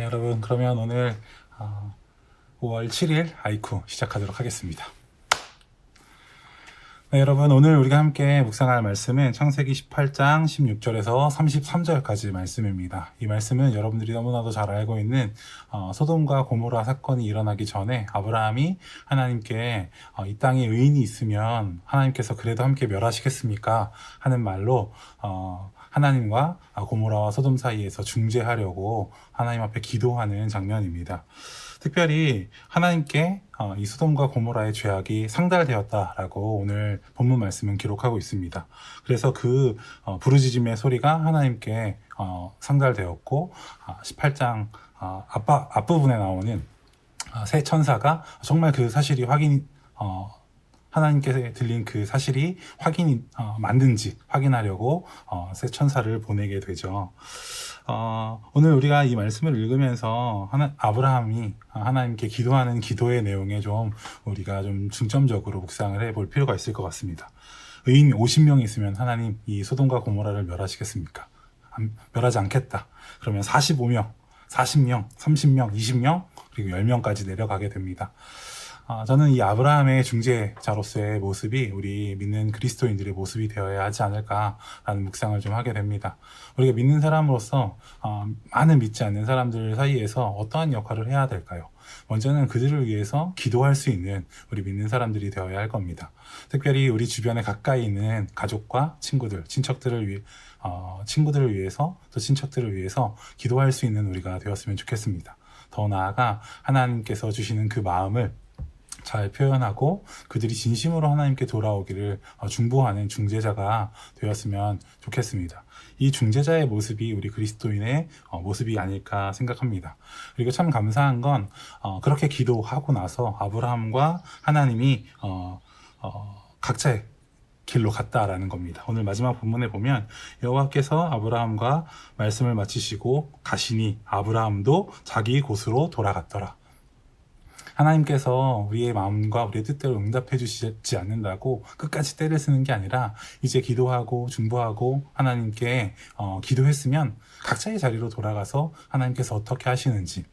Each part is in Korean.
네, 여러분 그러면 오늘 어, 5월 7일 아이쿠 시작하도록 하겠습니다. 네, 여러분 오늘 우리가 함께 묵상할 말씀은 창세기 18장 16절에서 33절까지 말씀입니다. 이 말씀은 여러분들이 너무나도 잘 알고 있는 어, 소돔과 고모라 사건이 일어나기 전에 아브라함이 하나님께 어, 이 땅에 의인이 있으면 하나님께서 그래도 함께 멸하시겠습니까? 하는 말로 어, 하나님과 고모라와 소돔 사이에서 중재하려고 하나님 앞에 기도하는 장면입니다. 특별히 하나님께 어, 이 소돔과 고모라의 죄악이 상달되었다라고 오늘 본문 말씀은 기록하고 있습니다. 그래서 그 어, 부르짖음의 소리가 하나님께 어, 상달되었고 18장 앞바, 앞부분에 나오는 새 천사가 정말 그 사실이 확인 하나님께 들린 그 사실이 확인이 어, 맞는지 확인하려고 어, 새 천사를 보내게 되죠. 어, 오늘 우리가 이 말씀을 읽으면서 하나, 아브라함이 하나님께 기도하는 기도의 내용에 좀 우리가 좀 중점적으로 묵상을 해볼 필요가 있을 것 같습니다. 의인 50명이 있으면 하나님 이 소돔과 고모라를 멸하시겠습니까? 안, 멸하지 않겠다. 그러면 45명, 40명, 30명, 20명, 그리고 10명까지 내려가게 됩니다. 아, 저는 이 아브라함의 중재자로서의 모습이 우리 믿는 그리스도인들의 모습이 되어야 하지 않을까라는 묵상을 좀 하게 됩니다. 우리가 믿는 사람으로서 어, 많은 믿지 않는 사람들 사이에서 어떠한 역할을 해야 될까요? 먼저는 그들을 위해서 기도할 수 있는 우리 믿는 사람들이 되어야 할 겁니다. 특별히 우리 주변에 가까이 있는 가족과 친구들, 친척들을 위해 어, 친구들을 위해서 또 친척들을 위해서 기도할 수 있는 우리가 되었으면 좋겠습니다. 더 나아가 하나님께서 주시는 그 마음을 잘 표현하고 그들이 진심으로 하나님께 돌아오기를 어, 중보하는 중재자가 되었으면 좋겠습니다. 이 중재자의 모습이 우리 그리스도인의 어, 모습이 아닐까 생각합니다. 그리고 참 감사한 건 어, 그렇게 기도하고 나서 아브라함과 하나님이 각자의 길로 갔다라는 겁니다. 오늘 마지막 본문에 보면 여호와께서 아브라함과 말씀을 마치시고 가시니 아브라함도 자기 곳으로 돌아갔더라. 하나님께서 우리의 마음과 우리의 뜻대로 응답해 주시지 않는다고 끝까지 때를 쓰는 게 아니라 이제 기도하고 중보하고 하나님께 어, 기도했으면 각자의 자리로 돌아가서 하나님께서 어떻게 하시는지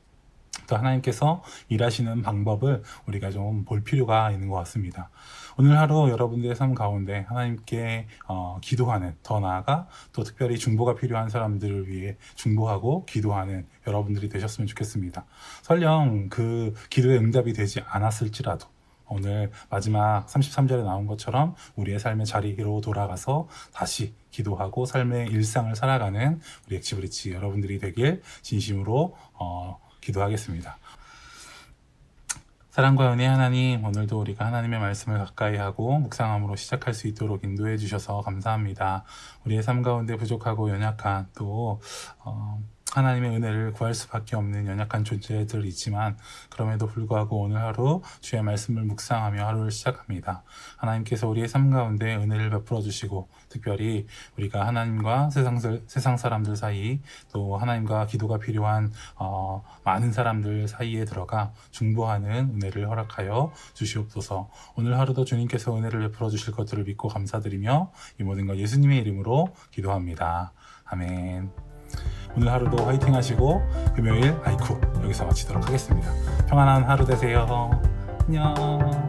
또 하나님께서 일하시는 방법을 우리가 좀 볼 필요가 있는 것 같습니다. 오늘 하루 여러분들의 삶 가운데 하나님께 어, 기도하는 더 나아가 또 특별히 중보가 필요한 사람들을 위해 중보하고 기도하는 여러분들이 되셨으면 좋겠습니다. 설령 그 기도의 응답이 되지 않았을지라도 오늘 마지막 33절에 나온 것처럼 우리의 삶의 자리로 돌아가서 다시 기도하고 삶의 일상을 살아가는 우리 엑치브리치 여러분들이 되길 진심으로 어, 기도하겠습니다. 사랑과 은혜 하나님, 오늘도 우리가 하나님의 말씀을 가까이 하고 묵상함으로 시작할 수 있도록 인도해 주셔서 감사합니다. 우리의 삶 가운데 부족하고 연약한 또 어, 하나님의 은혜를 구할 수밖에 없는 연약한 존재들이 있지만 그럼에도 불구하고 오늘 하루 주의 말씀을 묵상하며 하루를 시작합니다. 하나님께서 우리의 삶 가운데 은혜를 베풀어 주시고 특별히 우리가 하나님과 세상, 세상 사람들 사이 또 하나님과 기도가 필요한 어, 많은 사람들 사이에 들어가 중보하는 은혜를 허락하여 주시옵소서. 오늘 하루도 주님께서 은혜를 베풀어 주실 것들을 믿고 감사드리며 이 모든 것 예수님의 이름으로 기도합니다. 아멘. 오늘 하루도 화이팅 하시고 금요일 아이쿠 여기서 마치도록 하겠습니다. 평안한 하루 되세요. 안녕.